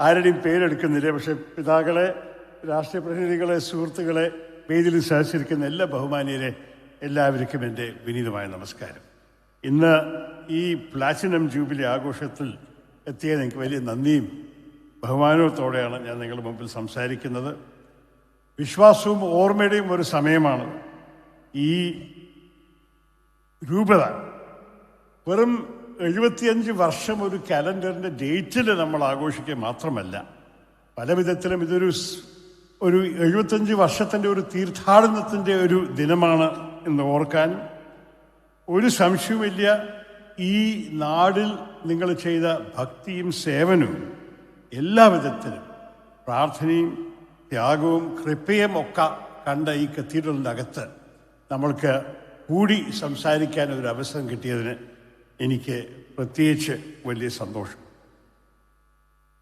ആരുടെയും പേരെടുക്കുന്നില്ല പക്ഷെ പിതാക്കളെ രാഷ്ട്രീയ പ്രതിനിധികളെ സുഹൃത്തുക്കളെ വേദിയിൽ സഹചരിക്കുന്ന എല്ലാ ബഹുമാനീയരെ എല്ലാവർക്കും എന്റെ വിനീതമായ നമസ്കാരം. ഇന്ന് ഈ പ്ലാറ്റിനം ജൂബിലി ആഘോഷത്തിൽ എത്തിയത് എനിക്ക് വലിയ നന്ദിയും ബഹുമാനത്തോടെയാണ് ഞാൻ നിങ്ങളുടെ മുമ്പിൽ സംസാരിക്കുന്നത്. വിശ്വാസവും ഓർമ്മയുടെയും ഒരു സമയമാണ് ഈ രൂപത. വെറും എഴുപത്തിയഞ്ച് വർഷം ഒരു കലണ്ടറിന്റെ ഡേറ്റിൽ നമ്മൾ ആഘോഷിക്കുക മാത്രമല്ല പല വിധത്തിലും ഇതൊരു ഒരു എഴുപത്തഞ്ച് വർഷത്തിന്റെ ഒരു തീർത്ഥാടനത്തിന്റെ ഒരു ദിനമാണ് എന്ന് ഓർക്കാൻ ഒരു സംശയവുമില്ല ഈ നാടിൽ നിങ്ങൾ ചെയ്ത ഭക്തിയും സേവനവും എല്ലാ വിധത്തിലും പ്രാർത്ഥനയും ത്യാഗവും കൃപയും ഒക്കെ കണ്ട ഈ കത്തീഡ്രലിന്റെ അകത്ത് നമ്മൾക്ക് കൂടി സംസാരിക്കാൻ ഒരു അവസരം കിട്ടിയതിന് എനിക്ക് പ്രത്യേകിച്ച് വലിയ സന്തോഷം.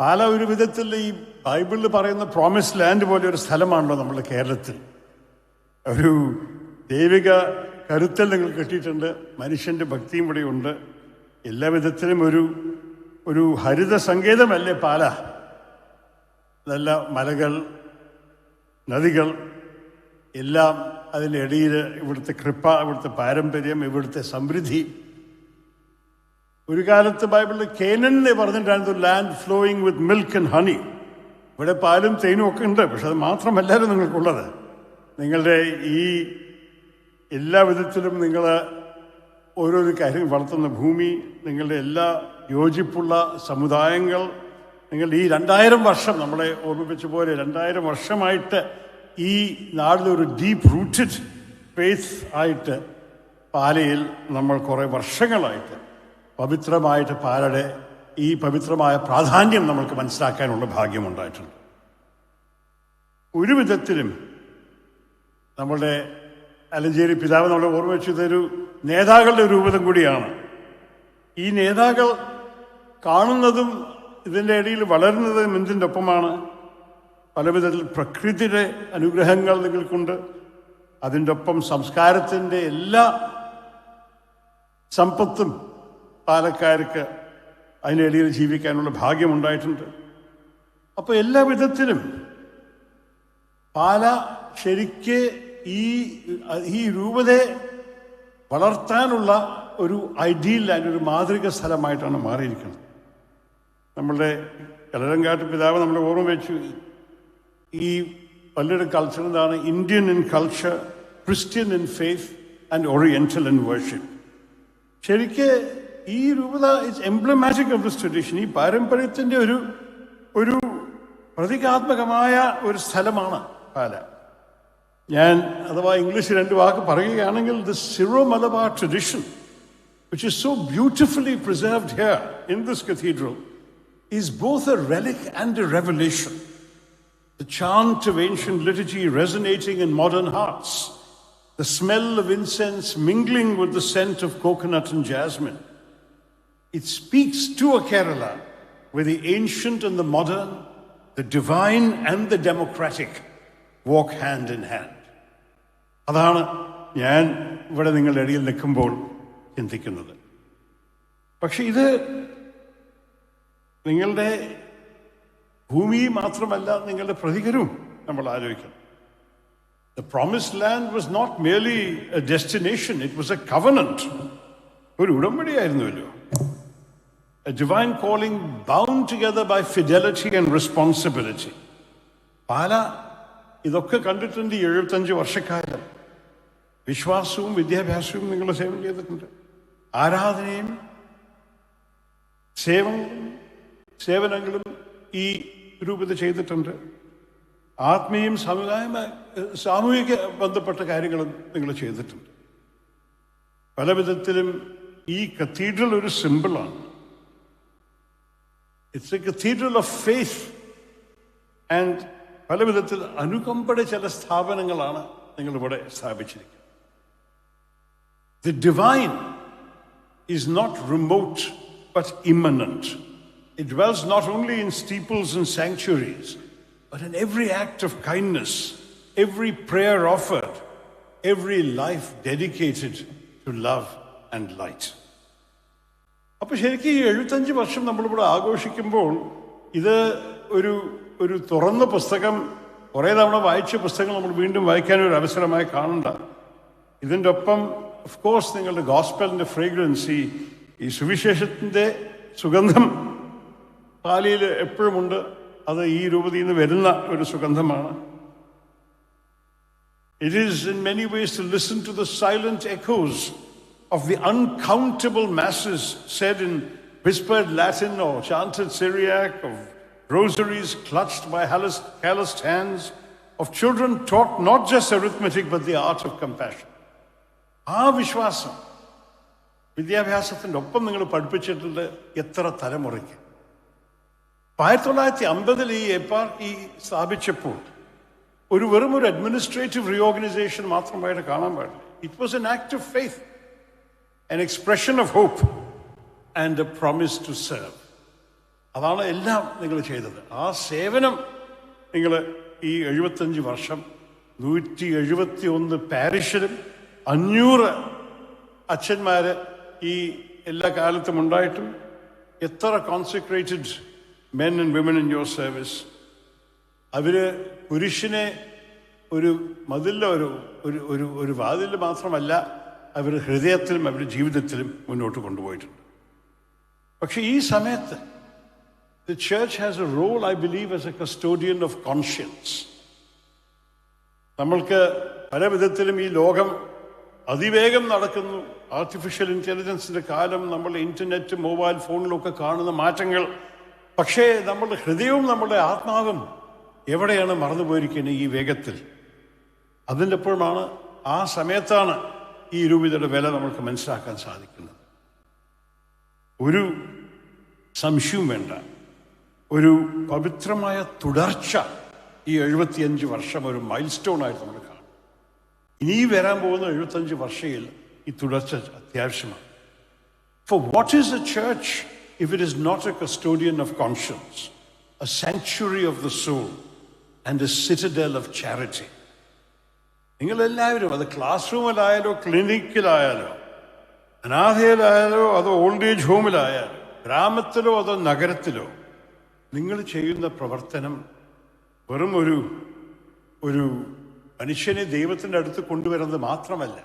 പാല ഒരു വിധത്തിൽ ഈ ബൈബിളിൽ പറയുന്ന പ്രോമിസ് ലാൻഡ് പോലെ ഒരു സ്ഥലമാണല്ലോ നമ്മുടെ കേരളത്തിൽ. ഒരു ദൈവിക കരുത്തൽ നിങ്ങൾ കിട്ടിയിട്ടുണ്ട് മനുഷ്യന്റെ ഭക്തിയും ഇവിടെ ഉണ്ട്. എല്ലാവിധത്തിലും ഒരു ഒരു ഹരിത സങ്കേതമല്ലേ പാല? നല്ല മലകൾ നദികൾ എല്ലാം അതിന്റെ ഇടയിൽ ഇവിടുത്തെ കൃപ ഇവിടുത്തെ പാരമ്പര്യം ഇവിടുത്തെ സമൃദ്ധി ഒരു കാലത്ത് ബൈബിളിൽ കേനൻ എന്ന് പറഞ്ഞിട്ടായിരുന്നു land flowing with milk and honey ഇവിടെ പാലും തേനും ഒക്കെ ഉണ്ട് പക്ഷെ അത് മാത്രമല്ലായിരുന്നു നിങ്ങൾക്കുള്ളത്. നിങ്ങളുടെ ഈ എല്ലാ വിധത്തിലും നിങ്ങൾ ഓരോരോ കാര്യങ്ങൾ വളർത്തുന്ന ഭൂമി നിങ്ങളുടെ എല്ലാ യോജിപ്പുള്ള സമുദായങ്ങൾ നിങ്ങളുടെ ഈ രണ്ടായിരം വർഷം നമ്മളെ ഓർമ്മിപ്പിച്ച പോലെ രണ്ടായിരം വർഷമായിട്ട് ഈ നാടിലൊരു ഡീപ്പ് റൂട്ടഡ് സ്പേസ് ആയിട്ട് പാലയിൽ നമ്മൾ കുറേ വർഷങ്ങളായിട്ട് പവിത്രമായിട്ട് പാലയുടെ ഈ പവിത്രമായ പ്രാധാന്യം നമ്മൾക്ക് മനസ്സിലാക്കാനുള്ള ഭാഗ്യമുണ്ടായിട്ടുണ്ട്. ഒരു വിധത്തിലും നമ്മളുടെ അലഞ്ചേരി പിതാവ് നമ്മളെ ഓർമ്മ നേതാക്കളുടെ രൂപതം കൂടിയാണ്. ഈ നേതാക്കൾ കാണുന്നതും ഇതിന്റെ ഇടയിൽ വളരുന്നതും എന്തിന്റെ ഒപ്പമാണ് പല വിധത്തിൽ പ്രകൃതിയുടെ അനുഗ്രഹങ്ങൾ നിങ്ങൾക്കുണ്ട്. അതിന്റെ ഒപ്പം സംസ്കാരത്തിന്റെ എല്ലാ സമ്പത്തും പാലക്കാർക്ക് അതിനിടയിൽ ജീവിക്കാനുള്ള ഭാഗ്യമുണ്ടായിട്ടുണ്ട്. അപ്പോൾ എല്ലാ വിധത്തിലും പാല ശരിക്ക് ഈ ഈ രൂപതയെ വളർത്താനുള്ള ഒരു ഐഡിയൽ അതിന്റെ ഒരു മാതൃക സ്ഥലമായിട്ടാണ് മാറിയിരിക്കുന്നത്. നമ്മളുടെ കലരങ്കാട്ട് പിതാവ് നമ്മളെ ഓർമ്മ വെച്ചു. ഈ പലരുടെ കൾച്ചർ എന്താണ്? Indian in culture Christian in faith and oriental in worship ശരിക്ക് ഈ രൂപത it's emblematic of this tradition ഈ പാരമ്പര്യത്തിൻ്റെ ഒരു ഒരു പ്രതീകാത്മകമായ ഒരു സ്ഥലമാണ് പാല ഞാൻ അഥവാ ഇംഗ്ലീഷ് രണ്ട് വാക്ക് പറയുകയാണെങ്കിൽ the Syro Malabar tradition which is so beautifully preserved here in this cathedral, is both a relic and a revelation. The chant of ancient liturgy resonating in modern hearts, the smell of incense mingling with the scent of coconut and jasmine. It speaks to a Kerala where the ancient and the modern, the divine and the democratic walk hand in hand. അതാണ് ഞാൻ ഇവിടെ നിങ്ങളുടെ ഇടയിൽ നിൽക്കുമ്പോൾ ചിന്തിക്കുന്നത് പക്ഷെ ഇത് നിങ്ങളുടെ ഭൂമി മാത്രമല്ല നിങ്ങളുടെ പ്രതികരവും നമ്മൾ ആലോചിക്കണം The promised land was not merely a destination, it was a covenant. ഒരു ഉടമ്പടിയായിരുന്നുവല്ലോ A divine calling bound together by fidelity and responsibility. പാല ഇതൊക്കെ കണ്ടിട്ടുണ്ട് എഴുപത്തഞ്ച് വർഷക്കാലം. വിശ്വാസവും വിദ്യാഭ്യാസവും നിങ്ങൾ സേവനം ചെയ്തിട്ടുണ്ട്. ആരാധനയും സേവനവും സേവനങ്ങളും ഈ രൂപത ചെയ്തിട്ടുണ്ട്. ആത്മീയം സമുദായ സാമൂഹിക ബന്ധപ്പെട്ട കാര്യങ്ങളും നിങ്ങൾ ചെയ്തിട്ടുണ്ട്. പല വിധത്തിലും ഈ കത്തീഡ്രൽ ഒരു സിമ്പിളാണ് it's a cathedral of faith and പല വിധത്തിൽ അനുകമ്പയുടെ ചില സ്ഥാപനങ്ങളാണ് നിങ്ങൾ ഇവിടെ സ്ഥാപിച്ചിരിക്കുന്നത് the divine is not remote but immanent. It dwells not only in steeples and sanctuaries, but in every act of kindness, every prayer offered, every life dedicated to love and light. അപ്പൊ ശരിക്കും ഈ എഴുപത്തഞ്ച് വർഷം നമ്മളിവിടെ ആഘോഷിക്കുമ്പോൾ ഇത് ഒരു ഒരു തുറന്ന പുസ്തകം കുറേ തവണ വായിച്ച പുസ്തകങ്ങൾ നമ്മൾ വീണ്ടും വായിക്കാൻ ഒരു അവസരമായി കാണണ്ട. ഇതിന്റെ ഒപ്പം ഓഫ് കോഴ്സ് നിങ്ങളുടെ ഗോസ്പലിന്റെ ഫ്രേഗ്രൻസ് ഈ ഈ സുവിശേഷത്തിന്റെ സുഗന്ധം പാലിയിൽ എപ്പോഴുമുണ്ട്. അത് ഈ രൂപത്തിൽ നിന്ന് വരുന്ന ഒരു സുഗന്ധമാണ്. It is in many ways to listen to the silent echoes of the uncountable masses said in whispered Latin or chanted Syriac, of rosaries clutched by calloused hands, of children taught not just arithmetic but the art of compassion. ആ വിശ്വാസം വിദ്യാഭ്യാസത്തിന്റെ ഒപ്പം നിങ്ങൾ പഠിപ്പിച്ചിട്ടുണ്ട് എത്ര തലമുറയ്ക്ക് ആയിരത്തി തൊള്ളായിരത്തി അമ്പതിൽ ഈ എപ്പാർ ഈ സ്ഥാപിച്ചപ്പോൾ ഒരു വെറും ഒരു അഡ്മിനിസ്ട്രേറ്റീവ് റീഓർഗനൈസേഷൻ മാത്രമായിട്ട് കാണാൻ പാടില്ല it was an act of faith an expression of hope and a promise to serve അതാണ് എല്ലാം നിങ്ങൾ ചെയ്തത്. ആ സേവനം നിങ്ങൾ ഈ എഴുപത്തഞ്ച് വർഷം നൂറ്റി എഴുപത്തി ഒന്ന് പാരിഷിലും അഞ്ഞൂറ് അച്ഛന്മാർ ഈ എല്ലാ കാലത്തും ഉണ്ടായിട്ടും എത്ര concentrated men and women in your service അവർ പുരുഷനെ ഒരു മതിലിലെ ഒരു ഒരു ഒരു വാതിൽ മാത്രമല്ല അവർ ഹൃദയത്തിലും അവരുടെ ജീവിതത്തിലും മുന്നോട്ട് കൊണ്ടുപോയിട്ടുണ്ട്. പക്ഷെ ഈ സമയത്ത് the church has a role I believe as a custodian of conscience നമ്മൾക്ക് പല വിധത്തിലും ഈ ലോകം അതിവേഗം നടക്കുന്നു. ആർട്ടിഫിഷ്യൽ ഇന്റലിജൻസിന്റെ കാലം നമ്മൾ ഇന്റർനെറ്റ് മൊബൈൽ ഫോണിലൊക്കെ കാണുന്ന മാറ്റങ്ങൾ. പക്ഷേ നമ്മുടെ ഹൃദയവും നമ്മുടെ ആത്മാവും എവിടെയാണ് മറന്നുപോയിരിക്കുന്നത് ഈ വേഗത്തിൽ? അതിന്റെ അപ്പോഴാണ് ആ സമയത്താണ് ഈ രൂപതയുടെ വില നമുക്ക് മനസ്സിലാക്കാൻ സാധിക്കുന്നത് ഒരു സംശയവും വേണ്ട. ഒരു പവിത്രമായ തുടർച്ച ഈ എഴുപത്തിയഞ്ച് വർഷം ഒരു മൈൽ സ്റ്റോൺ ആയിട്ട് നമ്മൾ കാണും. ഇനി വരാൻ പോകുന്ന എഴുപത്തഞ്ച് വർഷയിൽ ഈ തുടർച്ച അത്യാവശ്യമാണ്. For what is a church if it is not a custodian of conscience a sanctuary of the soul and a citadel of charity? നിങ്ങളെല്ലാവരും അത് ക്ലാസ് റൂമിലായാലോ ക്ലിനിക്കിലായാലോ അനാഥയിലായാലോ അതോ ഓൾഡ് ഏജ് ഹോമിലായാലോ ഗ്രാമത്തിലോ അതോ നഗരത്തിലോ നിങ്ങൾ ചെയ്യുന്ന പ്രവർത്തനം വെറും ഒരു ഒരു മനുഷ്യനെ ദൈവത്തിന്റെ അടുത്ത് കൊണ്ടുവരുന്നത് മാത്രമല്ല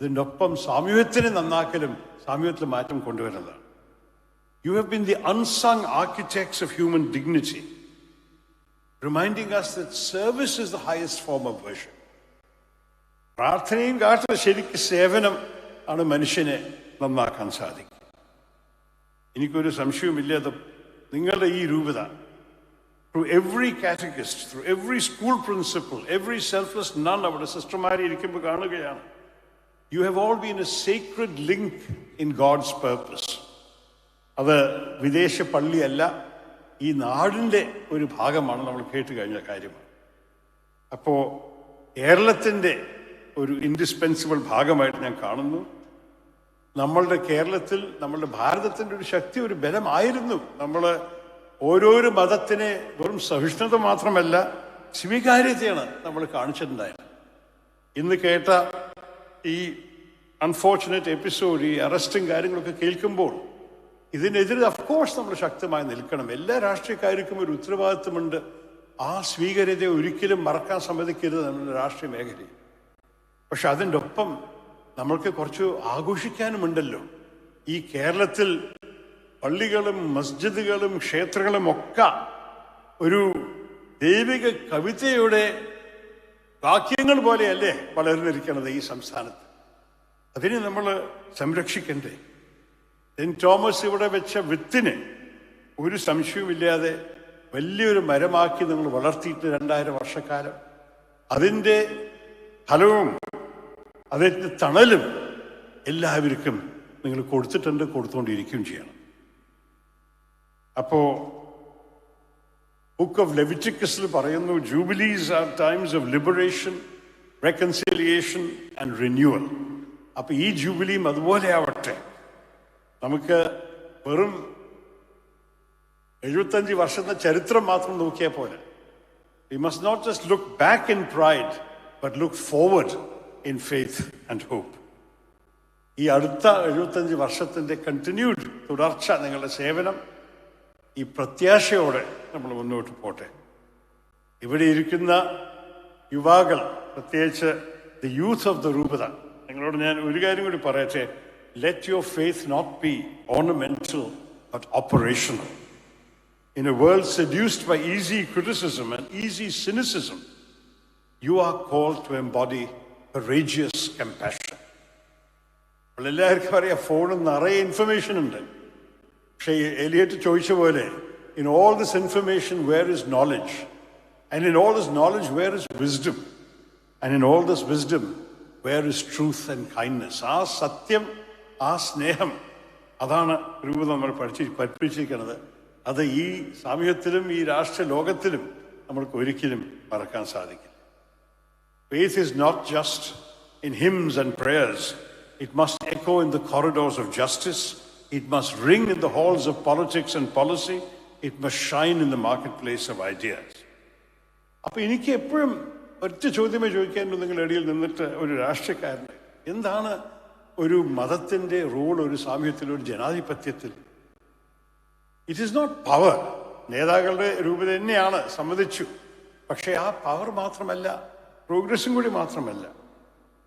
ഇതിന്റെ ഒപ്പം സാമൂഹ്യത്തിന് നന്നാക്കലും സാമൂഹ്യത്തിൽ മാറ്റം കൊണ്ടുവരുന്നതാണ് you have been the unsung architects of human dignity reminding us the service is the highest form of worship. പ്രാർത്ഥനയും കാട്ടുന്ന ശരിക്ക് സേവനം ആണ് മനുഷ്യനെ നന്നാക്കാൻ സാധിക്കും. എനിക്കൊരു സംശയവുമില്ല. അത് നിങ്ങളുടെ ഈ രൂപത. Through every catechist through every school principal every selfless nun അവിടെ സിസ്റ്റർമാരെ ഇരിക്കുമ്പോൾ കാണുകയാണ്. You have all been a secret link in God's purpose അത് വിദേശ പള്ളിയല്ല ഈ നാടിന്റെ ഒരു ഭാഗമാണ്. നമ്മൾ കേട്ട് കഴിഞ്ഞ കാര്യമാണ്. അപ്പോൾ കേരളത്തിന്റെ ഒരു ഇൻഡിസ്പെൻസിബിൾ ഭാഗമായിട്ട് ഞാൻ കാണുന്നു. നമ്മളുടെ കേരളത്തിൽ നമ്മളുടെ ഭാരതത്തിന്റെ ഒരു ശക്തി ഒരു ബലമായിരുന്നു നമ്മൾ ഓരോരോ മതത്തിനെ വെറും സഹിഷ്ണുത മാത്രമല്ല സ്വീകാര്യതയാണ് നമ്മൾ കാണിച്ചിട്ടുണ്ടായത്. ഇന്ന് കേട്ട ഈ അൺഫോർച്ചുനേറ്റ് എപ്പിസോഡ് ഈ അറസ്റ്റും കാര്യങ്ങളൊക്കെ കേൾക്കുമ്പോൾ ഇതിനെതിരെ അഫ്കോഴ്സ് നമ്മൾ ശക്തമായി നിൽക്കണം. എല്ലാ രാഷ്ട്രീയക്കാർക്കും ഒരു ഉത്തരവാദിത്വമുണ്ട്. ആ സ്വീകാര്യതയെ ഒരിക്കലും മറക്കാൻ സമ്മതിക്കരുത് നമ്മുടെ രാഷ്ട്രീയ മേഖലയിൽ. പക്ഷെ അതിന്റെ ഒപ്പം നമ്മൾക്ക് കുറച്ച് ആഘോഷിക്കാനുമുണ്ടല്ലോ. ഈ കേരളത്തിൽ പള്ളികളും മസ്ജിദുകളും ക്ഷേത്രങ്ങളും ഒക്കെ ഒരു ദൈവിക കവിതയുടെ വാക്യങ്ങൾ പോലെയല്ലേ വളർന്നിരിക്കുന്നത് ഈ സംസ്ഥാനത്ത്. അതിനെ നമ്മൾ സംരക്ഷിക്കണ്ടേ. സെന്റ് തോമസ് ഇവിടെ വെച്ച വിത്തിന് ഒരു സംശയവുമില്ലാതെ വലിയൊരു മരമാക്കി നിങ്ങൾ വളർത്തിയിട്ട് രണ്ടായിരം വർഷക്കാലം. അതിന്റെ ഫലവും അതിന്റെ തണലും. എല്ലാവർക്കും നിങ്ങൾ കൊടുത്തിട്ടുണ്ട് കൊടുത്തുകൊണ്ടിരിക്കുകയും ചെയ്യണം. അപ്പോ ബുക്ക് ഓഫ് ലെവിറ്റിക്കസിൽ പറയുന്നു jubilees are times of liberation reconciliation and renewal അപ്പൊ ഈ ജൂബിലിയും അതുപോലെ ആവട്ടെ. നമുക്ക് വെറും എഴുപത്തഞ്ച് വർഷത്തെ ചരിത്രം മാത്രം നോക്കിയാൽ പോലെ we must not just look back in pride but look forward in faith and hope ഈ അടുത്ത എഴുപത്തഞ്ച് വർഷത്തിന്റെ കണ്ടിന്യൂഡ് തുടർച്ച നിങ്ങളുടെ സേവനം ഈ പ്രത്യാശയോടെ നമ്മൾ മുന്നോട്ട് പോട്ടെ. ഇവിടെ ഇരിക്കുന്ന യുവാക്കൾ പ്രത്യേകിച്ച് ദ യൂത്ത് ഓഫ് ദ രൂപത നിങ്ങളോട് ഞാൻ ഒരു കാര്യം കൂടി പറയട്ടെ. Let your faith not be ornamental but operational In a world seduced by easy criticism and easy cynicism, you are called to embody courageous compassion അപ്പോൾ എല്ലാവർക്കും അറിയാം ഫോണിൽ നിറയെ ഇൻഫർമേഷൻ ഉണ്ട്. പക്ഷേ എലിയറ്റ് ചോദിച്ച പോലെ in all this information where is knowledge and in all this knowledge where is wisdom and in all this wisdom where is truth and kindness ആ സത്യം ആ സ്നേഹം അതാണ് രൂപ നമ്മൾ പഠിച്ച് പഠിപ്പിച്ചിരിക്കുന്നത്. അത് ഈ സാമൂഹ്യത്തിലും ഈ രാഷ്ട്ര ലോകത്തിലും നമ്മൾക്ക് ഒരിക്കലും മറക്കാൻ സാധിക്കില്ല. Faith is not just in hymns and prayers. It must echo in the corridors of justice. It must ring in the halls of politics and policy. It must shine in the marketplace of ideas. അപ്പൊ എനിക്ക് എപ്പോഴും ഒറ്റ ചോദ്യമേ ചോദിക്കാനുള്ളൂ നിങ്ങൾ ഇടയിൽ നിന്നിട്ട് ഒരു രാഷ്ട്രീയക്കാരൻ എന്താണ് ഒരു മതത്തിന്റെ റോൾ ഒരു സാമൂഹ്യത്തിൽ ഒരു ജനാധിപത്യത്തിൽ ഇറ്റ് ഈസ് നോട്ട് പവർ നേതാക്കളുടെ രൂപത തന്നെയാണ് സമ്മതിച്ചു പക്ഷേ ആ പവർ മാത്രമല്ല പ്രോഗ്രസും കൂടി മാത്രമല്ല.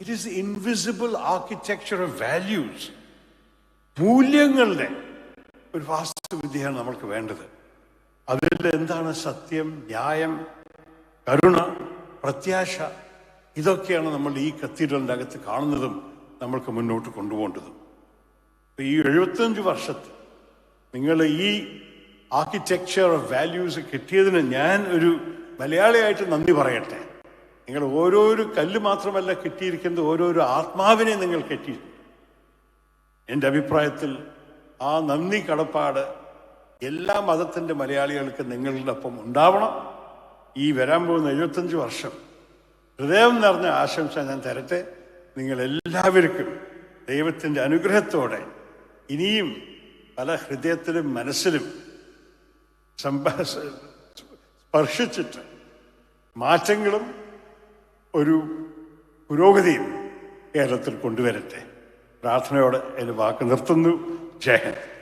It is invisible architecture of values മൂല്യങ്ങളുടെ ഒരു വാസ്തുവിദ്യയാണ് നമ്മൾക്ക് വേണ്ടത്. അതിൽ എന്താണ് സത്യം ന്യായം കരുണ പ്രത്യാശ? ഇതൊക്കെയാണ് നമ്മൾ ഈ കത്തീഡ്രലിന്റെ അകത്ത് കാണുന്നതും നമ്മൾക്ക് മുന്നോട്ട് കൊണ്ടുപോകേണ്ടതും. ഈ എഴുപത്തഞ്ച് വർഷത്തിൽ നിങ്ങൾ ഈ ആർക്കിടെക്ചർ ഓഫ് വാല്യൂസ് കിട്ടിയതിന് ഞാൻ ഒരു മലയാളിയായിട്ട് നന്ദി പറയട്ടെ. നിങ്ങൾ ഓരോരോ കല്ല് മാത്രമല്ല കെട്ടിയിരിക്കുന്നത് ഓരോരോ ആത്മാവിനെ നിങ്ങൾ കെട്ടിയിട്ടുണ്ട് എന്റെ അഭിപ്രായത്തിൽ ആ നന്ദി കടപ്പാട് എല്ലാ മതത്തിന്റെ മലയാളികൾക്ക് നിങ്ങളുടെ ഒപ്പം ഉണ്ടാവണം. ഈ വരാൻ പോകുന്ന എഴുപത്തഞ്ച് വർഷം ഹൃദയം നിറഞ്ഞ ആശംസ ഞാൻ തരട്ടെ. നിങ്ങൾ എല്ലാവർക്കും ദൈവത്തിന്റെ അനുഗ്രഹത്തോടെ ഇനിയും പല ഹൃദയത്തിലും മനസ്സിലും സ്പർശിച്ചിട്ട് മാറ്റങ്ങളും ഒരു പുരോഗതിയും കേരളത്തിൽ കൊണ്ടുവരട്ടെ. പ്രാർത്ഥനയോടെ എന്റെ വാക്ക് നിർത്തുന്നു. ജയഹിന്ദ്